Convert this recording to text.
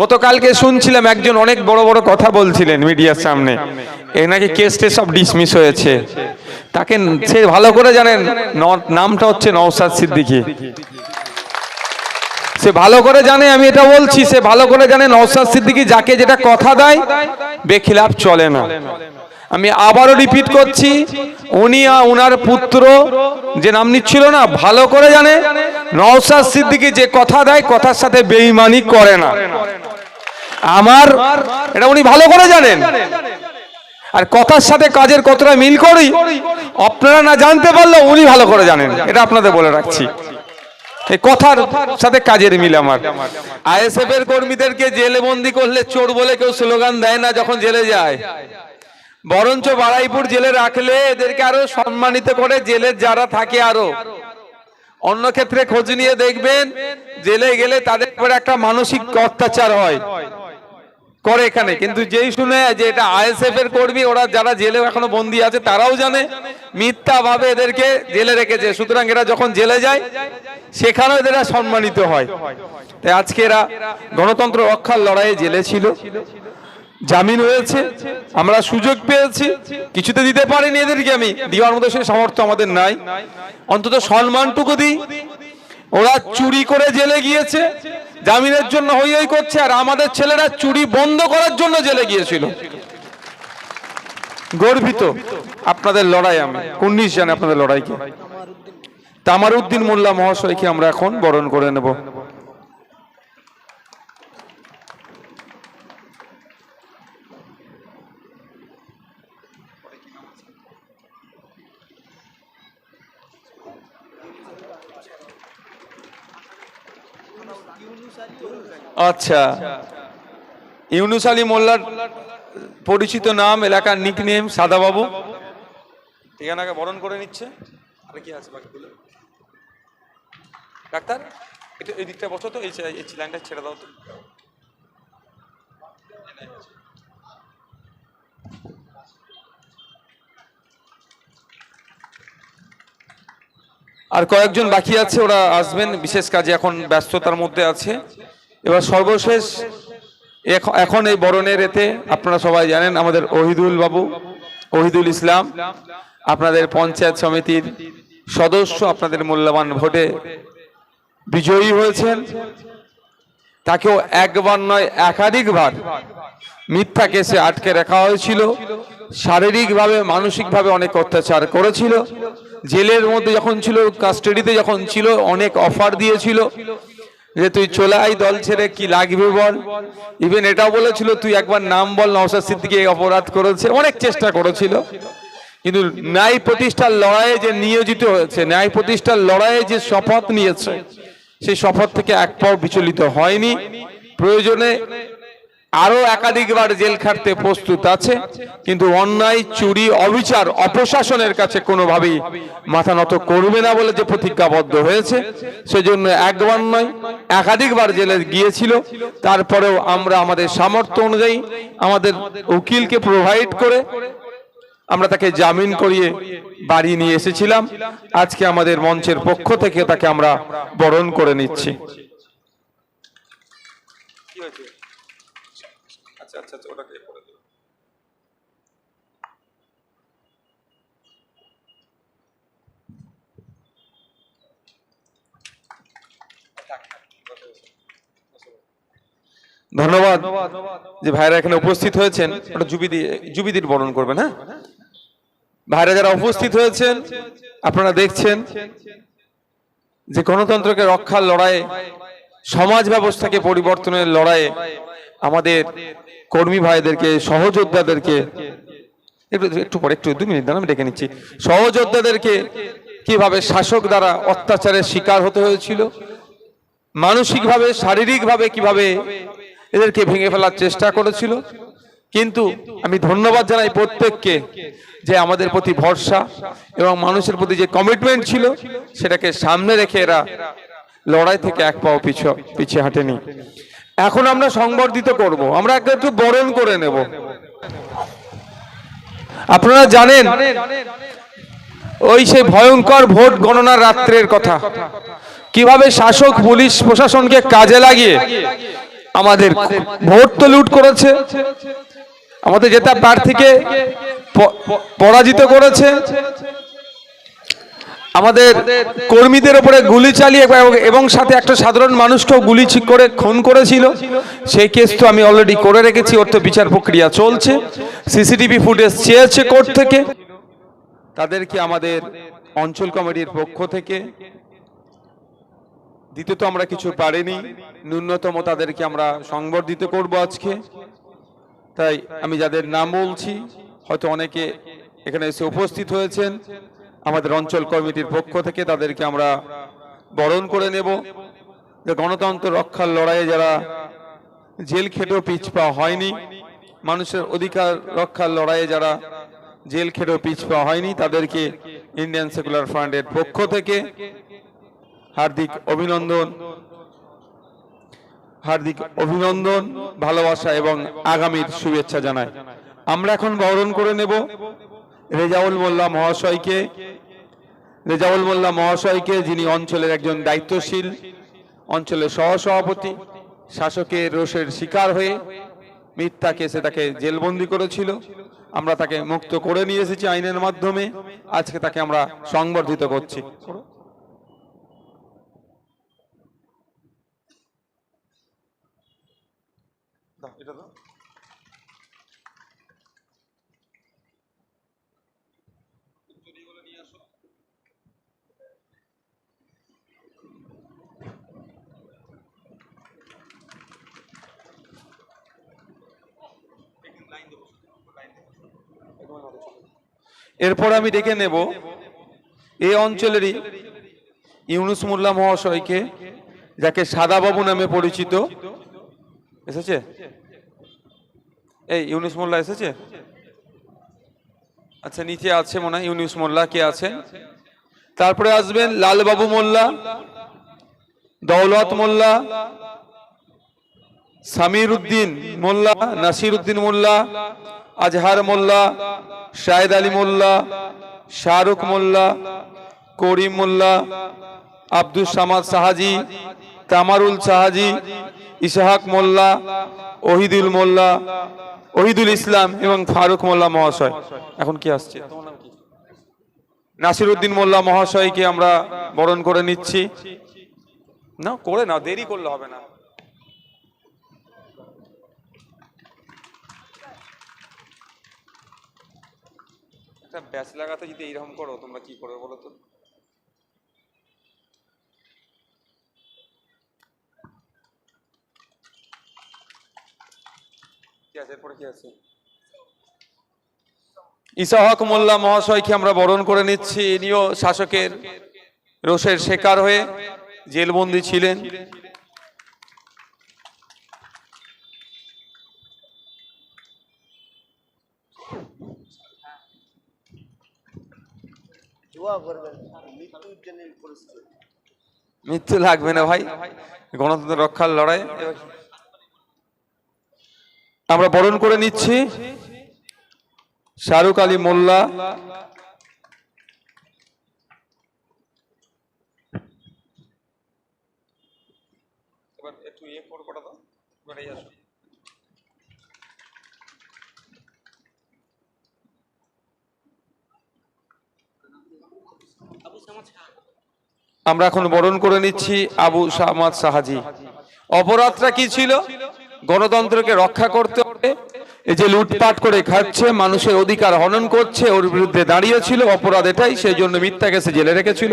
গতকালকে শুনছিলাম একজন অনেক বড় বড় কথা বলছিলেন মিডিয়ার সামনে। এ নাকি কেস টেস সব ডিসমিস হয়েছে। তাকে সে ভালো করে জানেন নামটা হচ্ছে নওসাদ সিদ্দিকী। সে ভালো করে জানে, আমি এটা বলছি, সে ভালো করে জানে নওসাদ সিদ্দিকি যাকে যেটা কথা দেয়, বেখিলাফ চলে না। আমি আবারও রিপিট করছি, উনি আর ওনার পুত্র যে নাম নিচ্ছিল না, ভালো করে জানে নওসাদ সিদ্দিকী যে কথা দেয়, কথার সাথে বেঈমানি করে না। আমার, এটা উনি ভালো করে জানেন। আর কথার সাথে কাজের কতটা মিল করি, আপনারা না জানতে পারলেও উনি ভালো করে জানেন। এটা আপনাদের বলে রাখছি। এই কথার সাথে কাজের মিল আমার। আইএসএফ এর কর্মীদেরকে জেলে বন্দি করলে চোর বলে কেউ স্লোগান দেয় না যখন জেলে যায়। বরঞ্চ বারাইপুর জেলে রাখলে এদেরকে আরও সম্মানিত করে জেলের যারা থাকে আরও। অন্য ক্ষেত্রে খোঁজ নিয়ে দেখবেন, জেলে গেলে তাদের উপরে একটা মানসিক অত্যাচার হয়। করে এখানে। কিন্তু যেই শুনে যে এটা আইএসএফ এর কর্মী ওরা যারা জেলে এখনও বন্দি আছে তারাও জানে। মিথ্যা ভাবে এদেরকে জেলে রেখেছে। সুতরাং এরা যখন জেলে যায় সেখানেও এরা সম্মানিত হয়। তাই আজকে এরা গণতন্ত্র রক্ষার লড়াইয়ে জেলে ছিল। জামিন হয়েছে। আমরা সুযোগ পেয়েছি। কিছুতে দিতে পারিনি এদেরকে আমি। দেওয়ার মতো সেই সামর্থ্য আমাদের নাই। অন্তত সম্মানটুকু দিই। ওরা চুরি করে জেলে গিয়েছে, জামিনের জন্য হই হই করছে, আর আমাদের ছেলেরা চুরি বন্ধ করার জন্য জেলে গিয়েছিল। গর্বিত আপনাদের লড়াই আমি কুন্নিশ জানে আপনাদের লড়াইকে তামারউদ্দিন মোল্লা মহাশয়কে আমরা এখন বরণ করে নেব। আচ্ছা ইউনুস আলী মোল্লার পরিচিত নাম এলাকার নিক নেম সাদাবাবু ঠিকানাকে বরণ করে নিচ্ছে আর কি আছে বাকিগুলো ডাক্তার এটা এই দিকটা বসো তো এই লাইনটা ছেড়ে দাও তো আর কয়েকজন বাকি আছে, ওরা আসবেন, বিশেষ কাজে এখন ব্যস্ততার মধ্যে আছে। এবার সর্বশেষ, এখ- এখন এই বরণের এতে আপনারা সবাই জানেন, আমাদের ওহিদুল বাবু, ওহিদুল ইসলাম, আপনাদের পঞ্চায়েত সমিতির সদস্য, আপনাদের মূল্যবান ভোটে বিজয়ী হয়েছেন। তাকেও একবার নয়, একাধিকবার মিথ্যা কেসে আটকে রাখা হয়েছিল। শারীরিকভাবে, মানসিকভাবে অনেক অত্যাচার করেছিল। জেলের মধ্যে যখন ছিল কাস্টাডিতে যখন ছিল, অনেক অফার দিয়েছিল যে তুই চলে আই দল ছেড়ে, কি লাগবে বল? ইভেন এটাও বলেছিল, তুই একবার নাম বল, নওশাদ সিদ্দিকি অপরাধ করেছে, অনেক চেষ্টা করেছিল। কিন্তু ন্যায় প্রতিষ্ঠার লড়াইয়ে যে নিয়োজিত হয়েছে, ন্যায় প্রতিষ্ঠার লড়াইয়ে যে শপথ নিয়েছে, সেই শপথ থেকে এক পাও বিচলিত হয়নি। প্রয়োজনে আরও একাধিকবার জেল খাটতে প্রস্তুত আছে, কিন্তু অন্যায়, চুরি, অবিচার অপশাসনের কাছে কোনোভাবেই মাথা নত করবে না বলে যে প্রতিজ্ঞাবদ্ধ হয়েছে, সেজন্য একবার নয়, একাধিকবার জেলে গিয়েছিল। তারপরেও আমরা আমাদের সামর্থ্য অনুযায়ী আমাদের উকিলকে প্রোভাইড করে আমরা তাকে জামিন করিয়ে বাড়ি নিয়ে এসেছিলাম। আজকে আমাদের মঞ্চের পক্ষ থেকে তাকে আমরা বরণ করে নিচ্ছি। আচ্ছা আচ্ছা আচ্ছা ওটাকে করে দেবো ধন্যবাদ যে ভাইরা এখানে উপস্থিত হয়েছেন। ওটা জুবিদি জুবিদির বরণ করবেন হ্যাঁ? ভাইরা যারা উপস্থিত হয়েছেন, আপনারা দেখছেন যে গণতন্ত্রকে রক্ষার লড়াইয়ে, সমাজ ব্যবস্থাকে পরিবর্তনের লড়াইয়ে আমাদের কর্মী ভাইদেরকে সহযোদ্ধাদেরকে একটু একটু পরে একটু দু মিনিট দাঁড়ান, আমি ডেকে নিচ্ছি। সহযোদ্ধাদেরকে কীভাবে শাসক দ্বারা অত্যাচারের শিকার হতে হয়েছিল মানসিকভাবে শারীরিকভাবে কীভাবে এদেরকে ভেঙে ফেলার চেষ্টা করেছিল কিন্তু আমি ধন্যবাদ জানাই প্রত্যেককে যে আমাদের প্রতি ভরসা এবং মানুষের প্রতি যে কমিটমেন্ট ছিল সেটাকে সামনে রেখে এরা লড়াই থেকে এক পাও পিছু পিছিয়ে হাঁটেনি। এখন আমরা সংবর্ধিত করব। আমরা একটু বরণ করে নেব। আপনারা জানেন, ওই সেই ভয়ঙ্কর ভোট গণনার রাত্রের কথা। কীভাবে শাসক, পুলিশ, প্রশাসনকে কাজে লাগিয়ে আমাদের ভোট তো লুট করেছে, আমাদের জেতা প্রার্থীকে পরাজিত করেছে আমাদের কর্মীদের উপরে গুলি চালিয়ে এবং- সাথে একটা সাধারণ মানুষকেও গুলি করে খুন করেছিল। সেই কেস তো আমি অলরেডি করে রেখেছি ওর তো বিচার প্রক্রিয়া চলছে। সিসিটিভি ফুটেজ চেয়েছে কোর্ট থেকে। তাদেরকে আমাদের অঞ্চল কমিটির পক্ষ থেকে? দিতে তো আমরা কিছু পারিনি। ন্যূনতম তাদেরকে আমরা সংবর্ধিত করব আজকে। তাই আমি যাদের নাম বলছি হয়তো অনেকে এখানে এসে উপস্থিত হয়েছেন। আমাদের অঞ্চল কমিটির পক্ষ থেকে তাদেরকে আমরা বরণ করে নেব। যে গণতন্ত্র রক্ষার লড়াইয়ে যারা জেল খেটেও পিছপা হয়নি, মানুষের অধিকার রক্ষার লড়াইয়ে যারা জেল খেটেও পিছপা হয়নি, তাদেরকে ইন্ডিয়ান সেকুলার ফ্রন্টের পক্ষ থেকে হার্দিক অভিনন্দন হার্দিক অভিনন্দন, ভালোবাসা এবং আগামীর শুভেচ্ছা জানায় আমরা এখন বরণ করে নেব। রেজাউল মোল্লা মহাশয়কে রেজাউল মোল্লা মহাশয়কে যিনি অঞ্চলের একজন দায়িত্বশীল, অঞ্চলের সহসভাপতি, শাসকের রোষের শিকার হয়ে মিথ্যা কেসে তাকে জেলবন্দি করেছিল। আমরা তাকে মুক্ত করে নিয়ে এসেছি আইনের মাধ্যমে। আজকে তাকে আমরা সংবর্ধিত করছি। এরপর আমি ডেকে নেব এই অঞ্চলেরই ইউনুস মোল্লা মহাশয়কে, যাকে সাদাবাবু নামে পরিচিত। এসেছে? এই ইউনুস মোল্লা এসেছে? আচ্ছা নিচে আছে মনে হয় ইউনুস মোল্লা, কে আছেন? তারপরে আসবেন লালবাবু মোল্লা, দৌলত মোল্লা সামির উদ্দিন মোল্লা নাসির উদ্দিন মোল্লা আজহার মোল্লা, শাহেদ আলী মোল্লা, শাহরুখ মোল্লা, করিম মোল্লা আব্দুল সামাদ সাহাজি, কামারুল সাহাজি, ইসহাক মোল্লা, ওহিদুল মোল্লা, ওহিদুল ইসলাম এবং ফারুক মোল্লা মহাশয়। এখন কি আসছে? নাসির উদ্দিন মোল্লা মহাশয়কে আমরা বরণ করে নিচ্ছি। না, করে না, দেরি করলে হবে না। একটা ব্যাচ লাগাতে যদি এইরকম করো, তোমরা কি করবে বলো তো? কি আছে? ইসাহক মোল্লা মহাশয়কে আমরা বরণ করে নিচ্ছি। ইনিও শাসকের রোষের শিকার হয়ে জেলবন্দি ছিলেন। দোয়া করবেন মৃত্যুর জন্য এই মৃত্যু লাগবে না ভাই। গণতন্ত্র রক্ষার লড়াই। আমরা বরণ করে নিচ্ছি। শাহরুখ আলী মোল্লা। এবার একটু ইয়ে করে কটা দাও আমরা এখন বরণ করে নিচ্ছি আবু সামাদ সাহাজি। অপরাধটা কি ছিল? গণতন্ত্রকে রক্ষা করতে হবে। এই যে লুটপাট করে খাচ্ছে, মানুষের অধিকার হনন করছে, ওর বিরুদ্ধে দাঁড়িয়েছিল, অপরাধ এটাই, সেই জন্য মিথ্যা কেসে জেলে রেখেছিল।